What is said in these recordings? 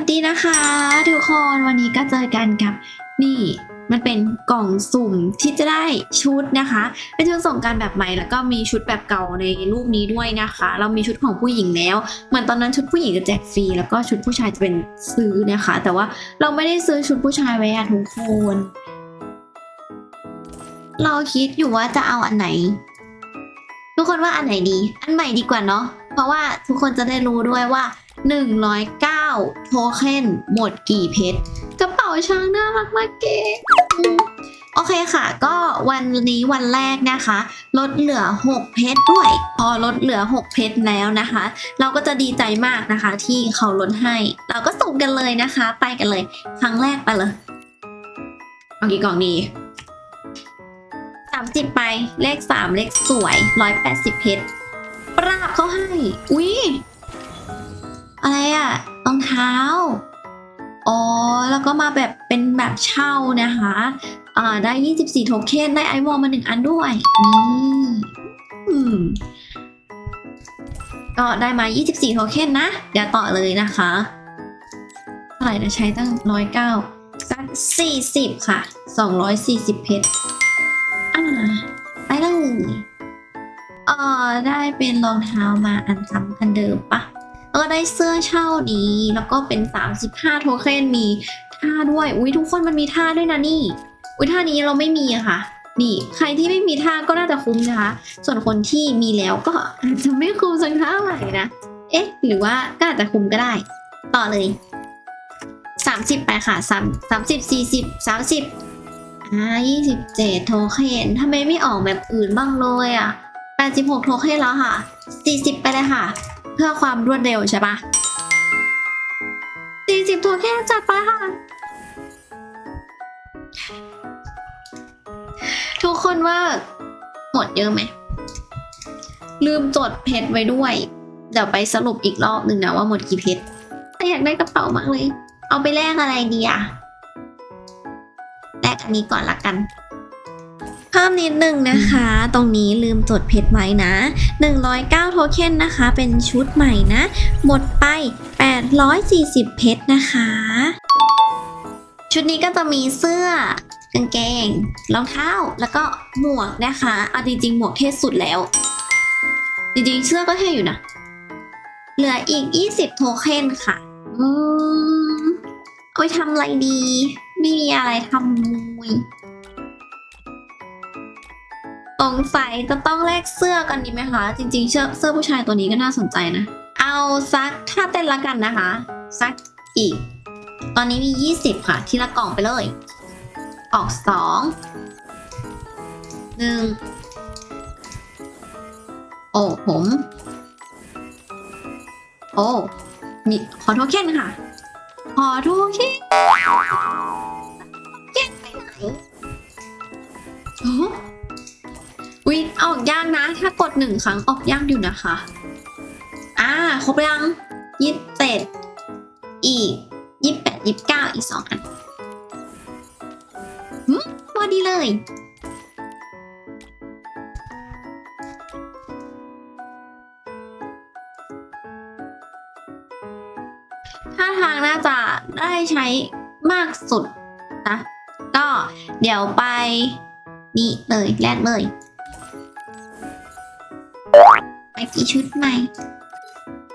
วัสดีนะคะทุกคนวันนี้ก็เจอกันกับนี่มันเป็นกล่องสุ่มที่จะได้ชุดนะคะ เป็นชุดส่งการแบบใหม่แล้วก็มีชุดแบบเก่าในรูปนี้ด้วยนะคะ เรามีชุดของผู้หญิงแล้วเหมือนตอนนั้นชุดผู้หญิงจะแจกฟรีแล้วก็ชุดผู้ชายจะเป็นซื้อนะคะ แต่ว่าเราไม่ได้ซื้อชุดผู้ชายไว้อะทุกคน เราคิดอยู่ว่าจะเอาอันไหน ทุกคนว่าอันไหนดี อันใหม่ดีกว่าเนาะเพราะว่าทุกคนจะได้รู้ด้วยว่า 109 โทเค็นหมดกี่เพชรกระเป๋าช้างน่ารักมากเก๋โอเคค่ะ ก็วันนี้วันแรกนะคะ ลดเหลือ 6 เพชรด้วย พอลดเหลือ 6 เพชรแล้วนะคะ เราก็จะดีใจมากนะคะ ที่เขาลดให้ เราก็สุ่มกันเลยนะคะ ไปกันเลย ครั้งแรกไปเลยเอากี่กล่องดีสามสิบไปเลขสามเลขสวยร้อยแปดสิบเพชรปราบเขาให้ อุ๊ยอะไรอะ องเท้า อ๋อ แล้วก็มาแบบเป็นแบบเช่านะคะอ่าได้ 24 โทเค็น ได้ไอวอลมาหนึ่งอันด้วย นี่อืมก็ได้มา 24 โทเค็นนะ เดี๋ยวต่อเลยนะคะ เท่าไหร่นะใช้ตั้ง 109สัก40 ค่ะ 240 เพชร อ่า ไปเลยเออได้เป็นรองเท้ามาอันซ้ำคันเดิมปะแล้ว ก็ได้เสื้อเช่านี้ แล้วก็เป็น 35 โทเค็นมีท่าด้วย อุ้ยทุกคนมันมีท่าด้วยนะนี่ อุ้ยท่านี้เราไม่มีอะค่ะ นี่ ใครที่ไม่มีท่าก็น่าจะคุ้มนะคะ ส่วนคนที่มีแล้วก็อาจจะไม่คุ้มสักเท่าไหร่นะ เอ๊ะ หรือว่าก็อาจจะคุ้มก็ได้ ต่อเลย 30 ไปค่ะ3 30 40 30อ่า27 โทเค็นทำไมไม่ออกแบบอื่นบ้างเลยอะ86 โทเค็นแล้วค่ะ 40 ไปเลยค่ะ เพื่อความรวดเร็วใช่ปะ40โทเค็นจัดไปค่ะ ทุกคนว่าหมดเยอะไหม ลืมจดเพชรไว้ด้วย เดี๋ยวไปสรุปอีกรอบหนึ่งนะว่าหมดกี่เพชรแต่อยากได้กระเป๋ามากเลย เอาไปแลกอะไรดีอะแลกอันนี้ก่อนละกัน เพิ่มนิดนึงนะคะ ตรงนี้ลืมจดเพชรไว้นะ 109 โทเค็นนะคะ เป็นชุดใหม่นะ หมดไป 840 เพชรนะคะ ชุดนี้ก็จะมีเสื้อกางเกงรองเท้าแล้วก็หมวกนะคะเอาจริงๆหมวกเท่สุดแล้ว จริงๆเสื้อก็เท่อยู่นะ เหลืออีก 20 โทเค็นค่ะ อืมเอาไปทำอะไรดี ไม่มีอะไรทำมุย สงสัยจะต้องแลกเสื้อกันดีไหมคะ จริงๆเสื้อเสื้อผู้ชายตัวนี้ก็น่าสนใจนะ เอาซักถ้าเต้นละกันนะคะซักอีก ตอนนี้มี 20 ค่ะ ทีละกล่องไปเลย ออกสองหนึ่งโอ้ผม โอ้มีขอโทเค็นค่ะ ขอโทเค็นเค็นไปไหนโอ้ ยากนะ ถ้ากดหนึ่งครั้งออกยากอยู่นะคะ อ่า ครบยังยี่สิบเจ็ดอีกยี่สิบแปดยี่สิบเก้าอีกสองอันหืมพอดีเลย ถ้าทางน่าจะได้ใช้มากสุดนะ ก็เดี๋ยวไปนี่เลยแรกเลย ไปกี่ชุดใหม่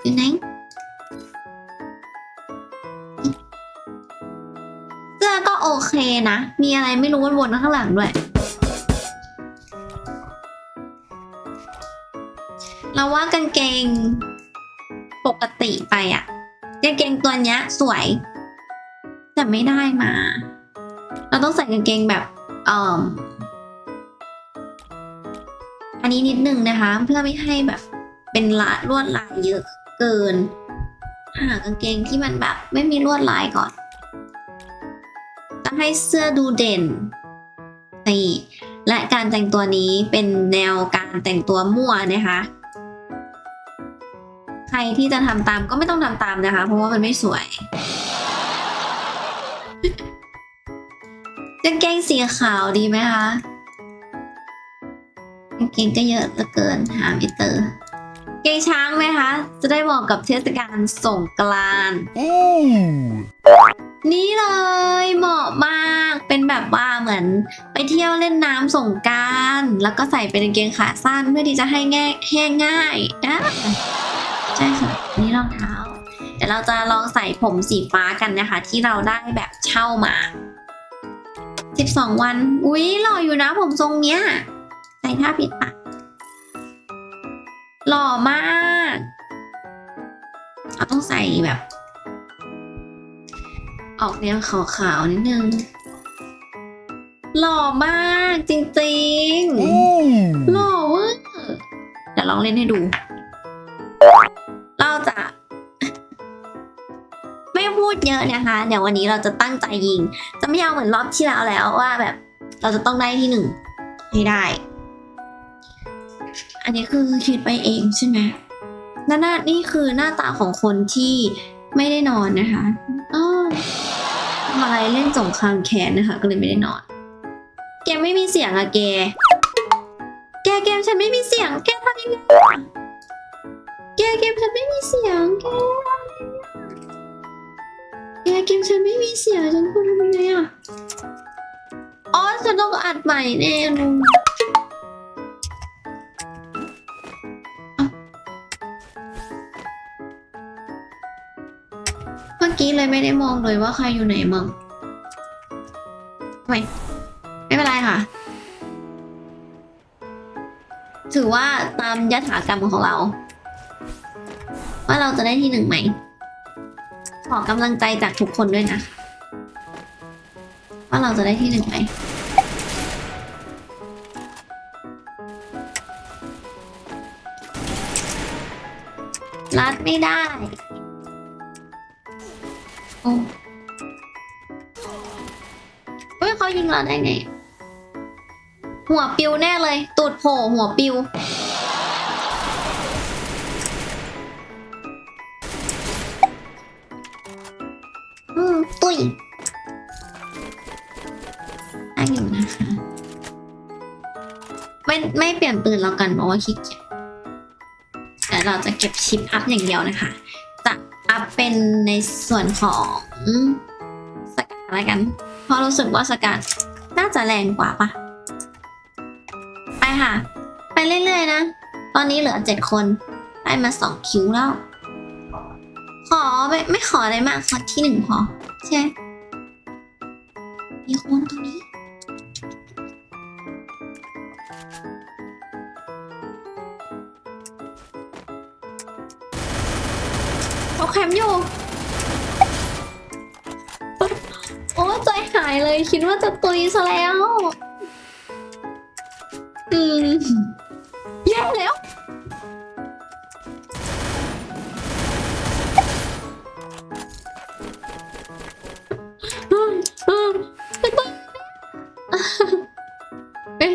อยู่ไหนเสื้อก็โอเคนะ มีอะไรไม่รู้วนๆข้างหลังด้วย เราว่ากางเกง ปกติไปอะกางเกงตัวเนี้ย สวย แต่ไม่ได้มา เราต้องใส่กางเกงแบบ เอ่อ นี้นิดนึงนะคะ เพื่อไม่ให้แบบเป็นละลวดลายเยอะเกิน หากางเกงที่มันแบบไม่มีลวดลายก่อนจะให้เสื้อดูเด่นนี่และการแต่งตัวนี้เป็นแนวการแต่งตัวมั่วนะคะ ใครที่จะทำตามก็ไม่ต้องทำตามนะคะ เพราะว่ามันไม่สวยกางเกงสีขาวดีไหมคะ เกงก็เยอะเหลือเกินหาไม่เจอเกงช้างไหมคะ จะได้เหมาะกับเทศกาลสงกรานต์ Ooh. นี่เลยเหมาะมากเป็นแบบว่าเหมือน ไปเที่ยวเล่นน้ำสงกรารแล้วก็ใส่เป็นกางเกงขาสั้นเพื่อที่จะให้แง่แห้งง่ายนะใช่ค่ะนี่รองเท้าเดี๋ยวเราจะลองใส่ผมสีฟ้ากันนะคะ ที่เราได้แบบเช่ามา 12 วัน อุ๊ยหล่ออยู่นะผมทรงเนี้ย ใส่ท่าปิดปากหล่อมากเราต้องใส่แบบ ออกแนวขาวๆนิดนึง หล่อมากจริงๆ หล่อเวอร์เดี๋ยวลองเล่นให้ดู เราจะ ไม่พูดเยอะนะคะ เดี๋ยววันนี้เราจะตั้งใจยิง จะไม่เอาเหมือนรอบที่แล้วแล้วว่าแบบ เราจะต้องได้ที่หนึ่งให้ได้ อันนี้คือคิดไปเองใช่ไหมนั่นน่ะนี่คือหน้าตาของคนที่ไม่ได้นอนนะคะอ้อทำอะไรเล่นสงครามแค้นนะคะ ก็เลยไม่ได้นอนเกไม่มีเสียงอะแก แกเกมฉันไม่มีเสียง แกทำยังไงแกเกมฉันไม่มีเสียง แกแกเกมฉันไม่มีเสียงฉันควรทำยังไงอะอ๋อฉันต้องอัดใหม่แน่เลย อกี้เลยไม่ได้มองเลยว่าใครอยู่ไหนมั่งไม่ไม่เป็นไรค่ะ ถือว่าตามยถากรรมของเรา ว่าเราจะได้ที่หนึ่งไหม ขอกำลังใจจากทุกคนด้วยนะ ว่าเราจะได้ที่หนึ่งไหมรัดไม่ได้ โอ้เฮ้ยเขายิงเราได้ไง หัวปิวแน่เลย ตูดโผล่หัวปิว อืม ตุยได้อยู่นะคะ ไม่ไม่เปลี่ยนปืนแล้วกันเพราะว่าขี้เกียจแต่เราจะเก็บชิปอัพอย่างเดียวนะคะ เป็นในส่วนของสกัดอะไรกัน เพราะรู้สึกว่าสกัดน่าจะแรงกว่าปะไปค่ะ ไปเรื่อยๆนะ ตอนนี้เหลือเจ็ดคนได้มาสองคิวแล้ว ขอไม่ไม่ขออะไรมากขอที่หนึ่งพอใช่มมีคน โอ้ใจหายเลยคิดว่าจะตุยซะแล้ว อืมแย่แล้วอืมอืมจะตุยเอ้ย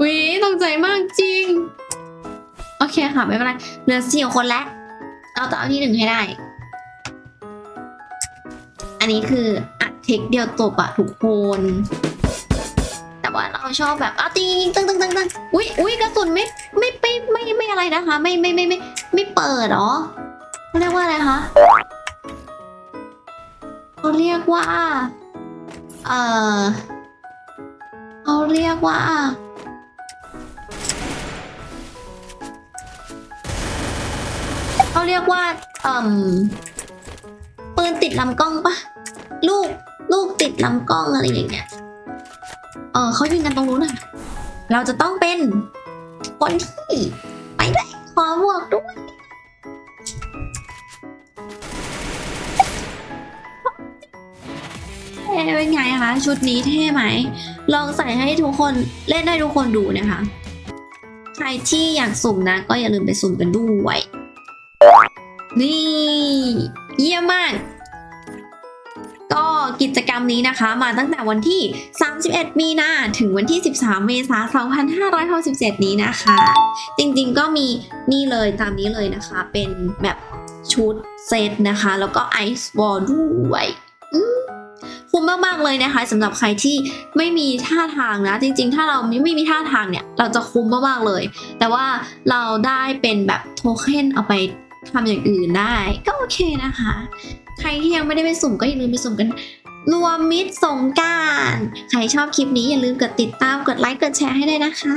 วิตกใจมากจริง โอเคค่ะ ไม่เป็นไร เหลือสี่คนแล้วเราจะเอาที่หนึ่งให้ได้ อันนี้คืออัดเทคเดียวจบอะทุกคน แต่ว่าเราชอบแบบเอาตียิงตึ้งตึ้งตึ้งตึ้งอุ้ยอุ้ยกระสุนไม่ไม่ไม่ไม่ไม่อะไรนะคะ ไม่ไม่ไม่ไม่ไม่เปิดหรอเขาเรียกว่าอะไรคะเขาเรียกว่า เออเขาเรียกว่าเขาเรียกว่าเอ่มปืนติดลำกล้องปะ ลูกลูกติดลำกล้องอะไรอย่างเงี้ย เออเขายิงกันตรงนู้นน่ะ เราจะต้องเป็นคนที่ไปได้ขอบวกด้วยเท่เป็นไงคะชุดนี้เท่ไหม ลองใส่ให้ทุกคนเล่นให้ทุกคนดูนะคะ ใครที่อยากสุ่มนะ ก็อย่าลืมไปสุ่มกันด้วย นี่ เยี่ยมมาก ก็กิจกรรมนี้นะคะ มาตั้งแต่วันที่ 31 มีนาถึงวันที่ 13 เมษายน 2567 นี้นะคะ จริงๆก็มีนี่เลยตามนี้เลยนะคะ เป็นแบบชุดเซตนะคะ แล้วก็ไอซ์วอลด้วยคุ้มมากๆเลยนะคะสำหรับใครที่ไม่มีท่าทางนะ จริง ๆ ถ้าเราไม่ไม่มีท่าทางเนี่ย เราจะคุ้มมากๆเลย แต่ว่าเราได้เป็นแบบโทเค็นเอาไป ทำอย่างอื่นได้ก็โอเคนะคะ ใครที่ยังไม่ได้ไปสุ่มก็อย่าลืมไปสุ่มกัน รวมมิตรสงการ ใครชอบคลิปนี้อย่าลืมกดติดตามกดไลค์กดแชร์ให้ด้วยนะคะ